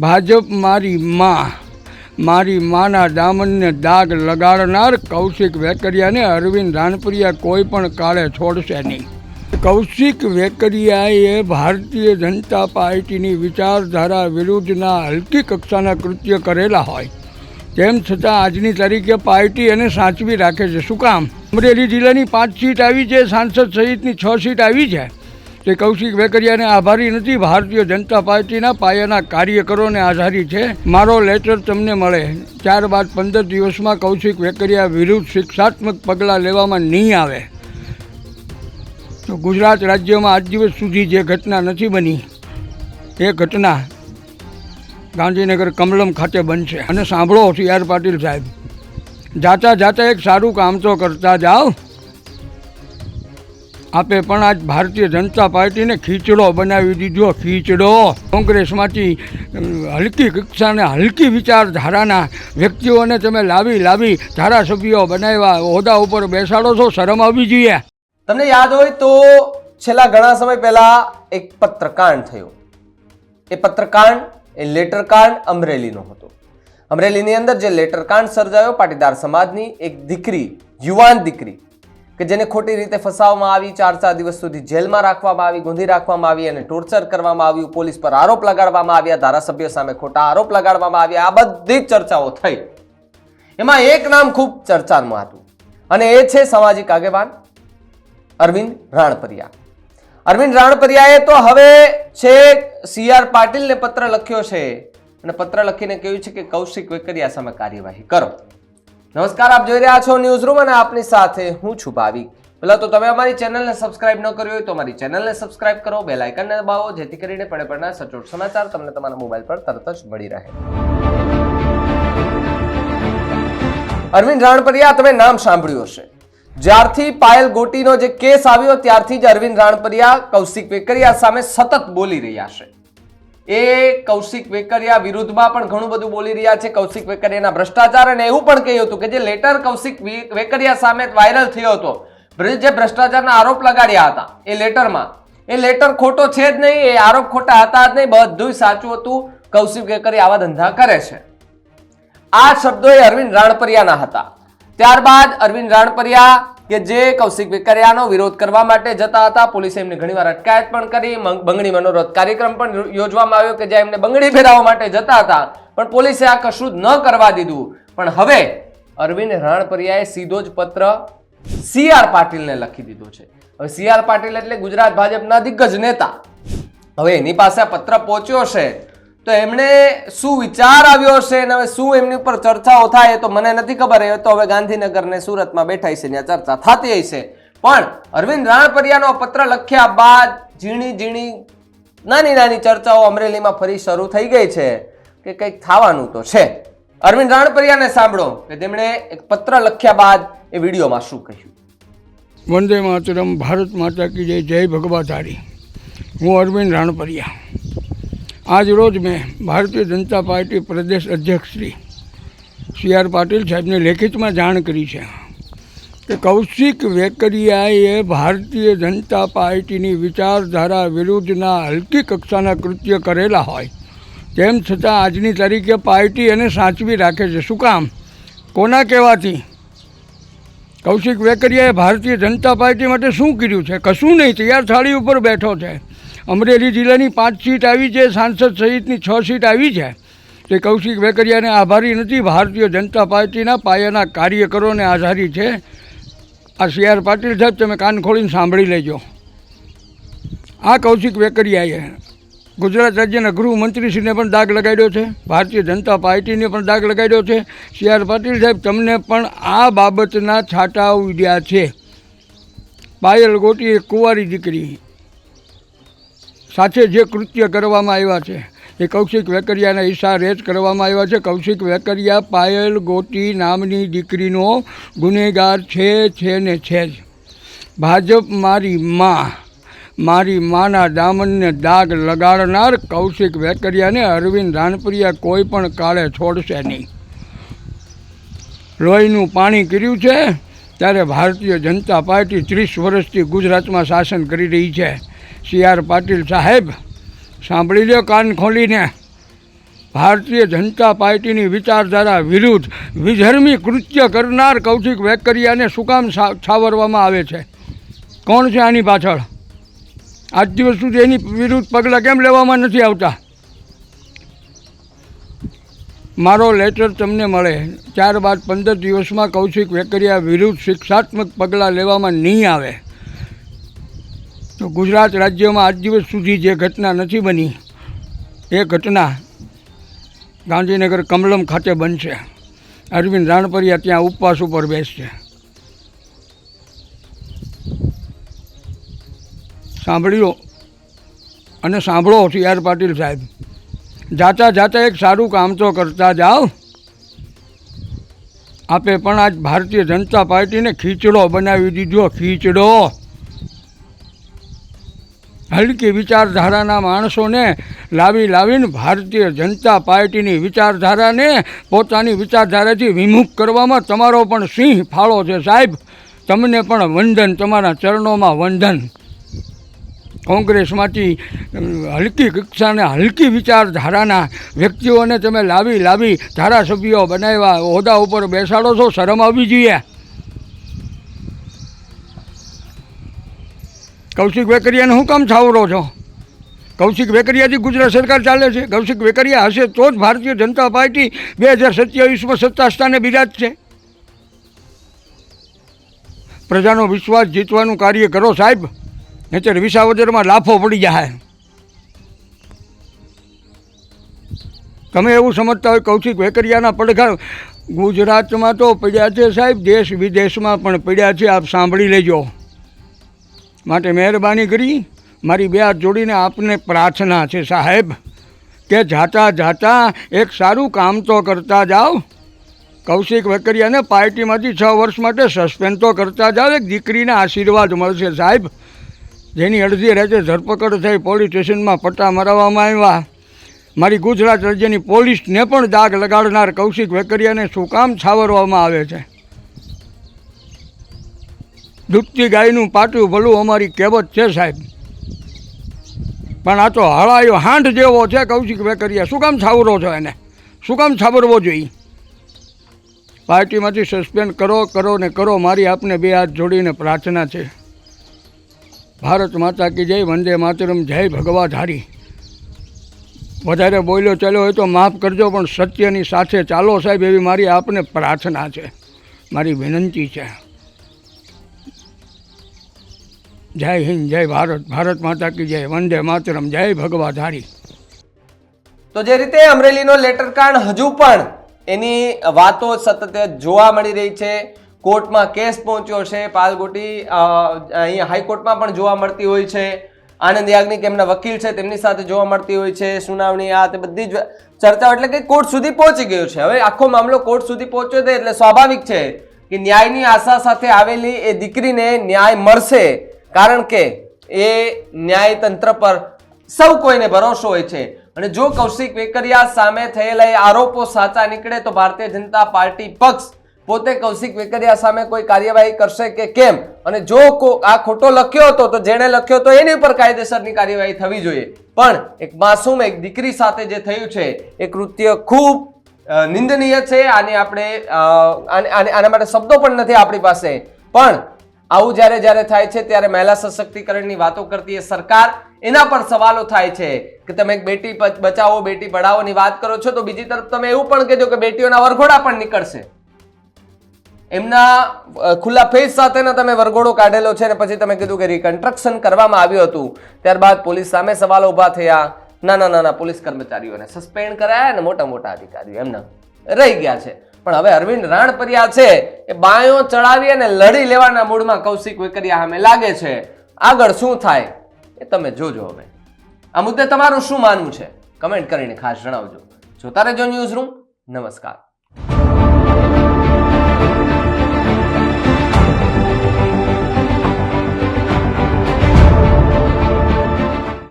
ભાજપ મારી માં, મારી માના દામનને દાગ લગાડનાર કૌશિક વેકરિયાને અરવિંદ રાનપુરિયા કોઈ પણ કાળે છોડશે નહીં. કૌશિક વેકરિયાએ ભારતીય જનતા પાર્ટીની વિચારધારા વિરુદ્ધના હલકી કક્ષાના કૃત્ય કરેલા હોય. તેમ છતાં આજની તારીખે પાર્ટી એને સાચવી રાખે છે. શું કામ? અમરેલી જિલ્લાની પાંચ સીટ આવી છે, સાંસદ સહિતની છ સીટ આવી છે. તે કૌશિક વેકરિયાને આભારી નથી. ભારતીય જનતા પાર્ટીના પાયાના કાર્યકરોને આધારી છે. મારો લેટર તમને મળે. ત્યારબાદ પંદર દિવસમાં કૌશિક વેકરિયા વિરુદ્ધ શિક્ષાત્મક પગલાં લેવામાં નહીં આવે. તો ગુજરાત રાજ્યમાં આજ દિવસ સુધી જે ઘટના નથી બની, એ ઘટના ગાંધીનગર કમલમ ખાતે બનશે. અને સાંભળો સી આર પાટીલ સાહેબ. જાતા જાતા એક સારું કામ તો કરતા જાઓ. આપે પણ આજ ભારતીય જનતા પાર્ટીને ખીચડો બનાવી દીધો, ખીચડો. કોંગ્રેસમાંથી હલકી કક્ષાને હલકી વિચારધારાના વ્યક્તિઓને તમે લાવી લાવી ધારાસભ્યો બનાવ્યા. હોદ્દા ઉપર બેસાડો છો, શરમ આવવી જોઈએ. તમને યાદ હોય તો છેલ્લા ઘણા સમય પહેલા એક પત્રકાંડ થયો. એ પત્રકાંડ એ લેટરકાંડ અમરેલીનો હતો. અમરેલીની અંદર જે લેટરકાંડ સર્જાયો, પાટીદાર સમાજની એક દીકરી, યુવાન દીકરી કે જેને ખોટી રીતે ફસાવવામાં આવી, ચાર ચાર દિવસ સુધી જેલમાં રાખવામાં આવી, ગોંધી રાખવામાં આવી અને ટોર્ચર કરવામાં આવ્યું, પોલીસ પર આરોપ લગાડવામાં આવ્યા, ધારાસભ્યો સામે ખોટા આરોપ લગાડવામાં આવ્યા. આ બધી ચર્ચાઓ થઈ. એમાં એક નામ ખૂબ ચર્ચામાં હતું. અને એ છે સામાજિક આગેવાન અરવિંદ રાણપરિયા. અરવિંદ રાણપરિયાએ તો હવે છે સી આર પાટીલને પત્ર લખ્યો છે. અને પત્ર લખીને કહ્યું છે કે કૌશિક વેકરિયા સામે કાર્યવાહી કરો. નમસ્કાર, આપ જોઈ રહ્યા છો ન્યૂઝ રૂમ અને આપની સાથે હું છું ભાવિક. પહેલા તો તમે અમારી ચેનલને સબસ્ક્રાઇબ ન કરી હોય તો અમારી ચેનલને સબસ્ક્રાઇબ કરો બેલ આઇકનને દબાવો, જેથી કરીને પડે પડના સચોટ સમાચાર તમને તમારા મોબાઈલ પર તરત જ મળી રહે. અરવિંદ રાણપરિયા તમે નામ સાંભળ્યું હશે. જ્યારથી પાયલ ગોટીનો જે કેસ આવ્યો, ત્યારથી જ અરવિંદ રાણપરિયા કૌશિક વેકરિયા સામે સતત બોલી રહ્યા છે. એ કૌશિક વેકરિયા વિરુદ્ધમાં પણ ઘણું બધું બોલી રહ્યા છે. કૌશિક વેકરિયાના ભ્રષ્ટાચાર અને એવું પણ કહ્યું હતું કે જે લેટર કૌશિક વેકરિયા સામે વાયરલ થયો હતો. જે ભ્રષ્ટાચારના આરોપ લગાડ્યા હતા એ લેટરમાં. એ લેટર ખોટો છે જ નહીં, એ આરોપ ખોટા હતા જ નહીં બધું સાચું હતું. કૌશિક વેકરિયા આવા ધંધા કરે છે. આ શબ્દો એ અરવિંદ રાણપરિયાના હતા. ત્યારબાદ અરવિંદ રાણપરિયા કે જે કૌશિક વેકરિયાનો વિરોધ કરવા માટે જતા હતા. પોલીસે એમને ઘણીવાર અટકાયત પણ કરી. બંગડી મનોરથ કાર્યક્રમ પણ યોજવામાં આવ્યો કે જ્યાં એમને બંગડી ફેરાવવા માટે જતા હતા. પણ પોલીસે આ કશું જ ન કરવા દીધું. પણ હવે અરવિંદ રાણપરિયાએ સીધો જ પત્ર સી આર પાટીલને લખી દીધો છે. હવે સી આર પાટીલ એટલે ગુજરાત ભાજપના દિગ્ગજ નેતા. હવે એની પાસે પત્ર પહોંચ્યો છે. તો એમણે શું વિચાર આવ્યો હશે અને હવે શું એમની ઉપર ચર્ચાઓ થાય તો મને નથી ખબર. એ તો હવે ગાંધીનગર ને સુરતમાં બેઠા છે ત્યાં ચર્ચા થતી હશે પણ અરવિંદ રાણપરિયાનો પત્ર લખ્યા બાદ ઝીણી ઝીણી નાની નાની ચર્ચાઓ અમરેલીમાં ફરી શરૂ થઈ ગઈ છે કે કંઈક થવાનું તો છે. અરવિંદ રાણપરિયાને સાંભળો કે તેમણે એક પત્ર લખ્યા બાદ એ વિડીયોમાં શું કહ્યું? વંદે માતરમ, ભારત માતા કી જય જય ભગવાધારી હું અરવિંદ રાણપરિયા આજ રોજ મેં ભારતીય જનતા પાર્ટી પ્રદેશ અધ્યક્ષ શ્રી સી આર પાટીલ સાહેબને લેખિતમાં જાણ કરી છે કે કૌશિક વેકરિયાએ ભારતીય જનતા પાર્ટીની વિચારધારા વિરુદ્ધના હલકી કક્ષાના કૃત્ય કરેલા હોય. તેમ છતાં આજની તારીખે પાર્ટી એને સાચવી રાખે છે. શું કામ? કોના કહેવાથી? કૌશિક વેકરિયાએ ભારતીય જનતા પાર્ટી માટે શું કર્યું છે? કશું નહીં, તૈયાર થાળી ઉપર બેઠો છે. અમરેલી જિલ્લાની પાંચ સીટ આવી છે, સાંસદ સહિતની છ સીટ આવી છે. તે કૌશિક વેકરિયાને આભારી નથી, ભારતીય જનતા પાર્ટીના પાયાના કાર્યકરોને આધારી છે. આ સી આર પાટીલ સાહેબ, તમે કાન ખોલીને સાંભળી લેજો. આ કૌશિક વેકરિયાએ ગુજરાત રાજ્યના ગૃહમંત્રીશ્રીને પણ દાગ લગાડ્યો છે, ભારતીય જનતા પાર્ટીને પણ દાગ લગાડ્યો છે. સી આર પાટીલ સાહેબ, તમને પણ આ બાબતના છાંટા ઉડ્યા છે. પાયલ ગોટી એક કુંવારી દીકરી સાથે જે કૃત્ય કરવામાં આવ્યા છે, એ કૌશિક વેકરિયાના ઈશારે જ કરવામાં આવ્યા છે. કૌશિક વેકરિયા પાયલ ગોટી નામની દીકરીનો ગુનેગાર છે છે ને છે જ. ભાજપ મારી માં, મારી માના દામનને દાગ લગાડનાર કૌશિક વેકરિયાને અરવિંદ રાણપરિયા કોઈ પણ કાળે છોડશે નહીં. લોહીનું પાણી કર્યું છે, ત્યારે ભારતીય જનતા પાર્ટી ત્રીસ વર્ષથી ગુજરાતમાં શાસન કરી રહી છે. સી આર પાટીલ સાહેબ, સાંભળી લો કાન ખોલીને. ભારતીય જનતા પાર્ટીની વિચારધારા વિરુદ્ધ વિધર્મી કૃત્ય કરનાર કૌશિક વેકરિયાને શું કામ છાવરવામાં આવે છે? કોણ છે આની પાછળ? આજ દિવસ સુધી એની વિરુદ્ધ પગલાં કેમ લેવામાં નથી આવતા? મારો લેટર તમને મળે. ત્યારબાદ પંદર દિવસમાં કૌશિક વેકરિયા વિરુદ્ધ શિક્ષાત્મક પગલાં લેવામાં નહીં આવે. તો ગુજરાત રાજ્યમાં આજ દિવસ સુધી જે ઘટના નથી બની, એ ઘટના ગાંધીનગર કમલમ ખાતે બનશે. અરવિંદ રાણપરિયા ત્યાં ઉપવાસ ઉપર બેસશે. સાંભળ્યો અને સાંભળો સી આર પાટીલ સાહેબ. જાતા જાતા એક સારું કામ તો કરતા જાઓ. આપે પણ આજ ભારતીય જનતા પાર્ટીને ખીચડો બનાવી દીધો, ખીચડો. હલકી વિચારધારાના માણસોને લાવી લાવીને ભારતીય જનતા પાર્ટીની વિચારધારાને પોતાની વિચારધારાથી વિમુખ કરવામાં તમારો પણ સિંહ ફાળો છે સાહેબ. તમને પણ વંદન, તમારા ચરણોમાં વંદન. કોંગ્રેસમાંથી હલકી કક્ષાને હલકી વિચારધારાના વ્યક્તિઓને તમે લાવી લાવી ધારાસભ્યો બનાવ્યા, હોદ્દા ઉપર બેસાડો છો, શરમ આવવી જોઈએ. કૌશિક વેકરિયાને શું કામ છાવરો છો? કૌશિક વેકરિયાથી ગુજરાત સરકાર ચાલે છે? કૌશિક વેકરિયા હશે તો જ ભારતીય જનતા પાર્ટી બે હજાર સત્યાવીસમાં સત્તા સ્થાને બિરાજશે પ્રજાનો વિશ્વાસ જીતવાનું કાર્ય કરો સાહેબ, નહીંતર વિસાવદરમાં લાફો પડી જાય. તમે એવું સમજતા હોય કૌશિક વેકરિયાના પડઘા ગુજરાતમાં તો પડ્યા છે સાહેબ, દેશ વિદેશમાં પણ પડ્યા છે, આપ સાંભળી લેજો. માટે મહેરબાની કરી મારી બે હાથ જોડીને આપને પ્રાર્થના છે, સાહેબ. કે જાતા જાતા એક સારું કામ તો કરતા જાઓ. કૌશિક વેકરિયાને પાર્ટીમાંથી છ વર્ષ માટે સસ્પેન્ડ તો કરતા જાઓ. એક દીકરીના આશીર્વાદ મળશે, સાહેબ. જેની અડધી રાતે ધરપકડ થઈ પોલીસ સ્ટેશનમાં પટ્ટા મરાવવામાં આવ્યા. મારી ગુજરાત રાજ્યની પોલીસને પણ દાગ લગાડનાર કૌશિક વેકરિયાને શું કામ છાવરવામાં આવે છે? દૂધતી ગાયનું પાટું ભલું અમારી કહેવત છે સાહેબ. પણ આ તો હળાયો હાંડ જેવો છે કૌશિક વેકરિયા. શું કામ છાવરો છો એને? શું કામ છાવરવો જોઈએ પાર્ટીમાંથી સસ્પેન્ડ કરો કરો ને કરો. મારી આપને બે હાથ જોડીને પ્રાર્થના છે. ભારત માતા કી જય, વંદે માતરમ. જય ભગવા ધારી વધારે બોલ્યો ચાલ્યો હોય તો માફ કરજો, પણ સત્યની સાથે ચાલો સાહેબ એવી મારી આપને પ્રાર્થના છે. મારી વિનંતી છે. જય હિન્દ, જય ભારત ભારત માતા કી જય, વંદે માતરમ, જય ભગવાધારી. તો જે રીતે અમરેલીનો લેટર કાર્ડ હજુ પણ એની વાતો સતત જોવા મળી રહી છે, કોર્ટમાં કેસ પહોંચ્યો છે, પાલગોટી અહીંયા હાઈકોર્ટમાં પણ જોવા મળતી હોય છે, આનંદ યાજ્ઞિક એમના વકીલ છે, તેમની સાથે જોવા મળતી હોય છે, સુનાવણી, આ તે બધી જ ચર્ચાઓ, એટલે કે કોર્ટ સુધી પહોંચી ગયો છે. હવે આખો મામલો કોર્ટ સુધી પહોંચ્યો છે, એટલે સ્વાભાવિક છે કે ન્યાયની આશા સાથે આવેલી એ દીકરીને ન્યાય મળશે કારણ કે એ ન્યાયતંત્ર પર સૌ કોઈને ભરોસો હોય છે. અને જો કૌશિક વેકરિયા સામે થયેલા એ આરોપો સાચા નીકળે તો ભારતીય જનતા પાર્ટી પક્ષ પોતે કૌશિક વેકરિયા સામે કોઈ કાર્યવાહી કરશે કે કેમ? અને જો આ ખોટો લખ્યો હતો તો જેણે લખ્યો તો એની ઉપર કાયદેસરની કાર્યવાહી થવી જોઈએ. પણ એક માસૂમ એક દીકરી સાથે જે થયું છે, એ કૃત્ય ખૂબ નિંદનીય છે. આને આપણે આના માટે શબ્દો પણ નથી આપણી પાસે. પણ આવું જ્યારે જ્યારે થાય છે ત્યારે મહિલા સશક્તિકરણની વાતો કરતી એ સરકાર એના પર સવાલો થાય છે કે તમે એક બેટી બચાવો, બેટી પઢાવોની વાત કરો છો તો બીજી તરફ તમે એવું પણ કહેજો કે બેટીઓના વરઘોડા પણ નીકળશે. એમના ખુલ્લા ફેસ સાથેનો તમે વરઘોડો કાઢેલો છે ને પછી તમે કીધું કે રિકન્સ્ટ્રક્શન કરવામાં આવ્યું હતું. ત્યારબાદ પોલીસ સામે સવાલો ઊભા થયા. નાના નાના પોલીસ કર્મચારીઓને સસ્પેન્ડ કરાયા અને મોટા મોટા અધિકારીઓ એમના રહી ગયા છે. પણ હવે અરવિંદ રાણપરિયા છે એ બાયો ચડાવી અને લડી લેવાના મૂડમાં કૌશિક વેકરિયા સામે લાગે છે. આગળ શું થાય એ તમે જોજો હવે. આ મુદ્દે તમારું શું માનવું છે? કમેન્ટ કરીને ખાસ જણાવજો. જોતા રહેજો ન્યૂઝ રૂમ નમસ્કાર.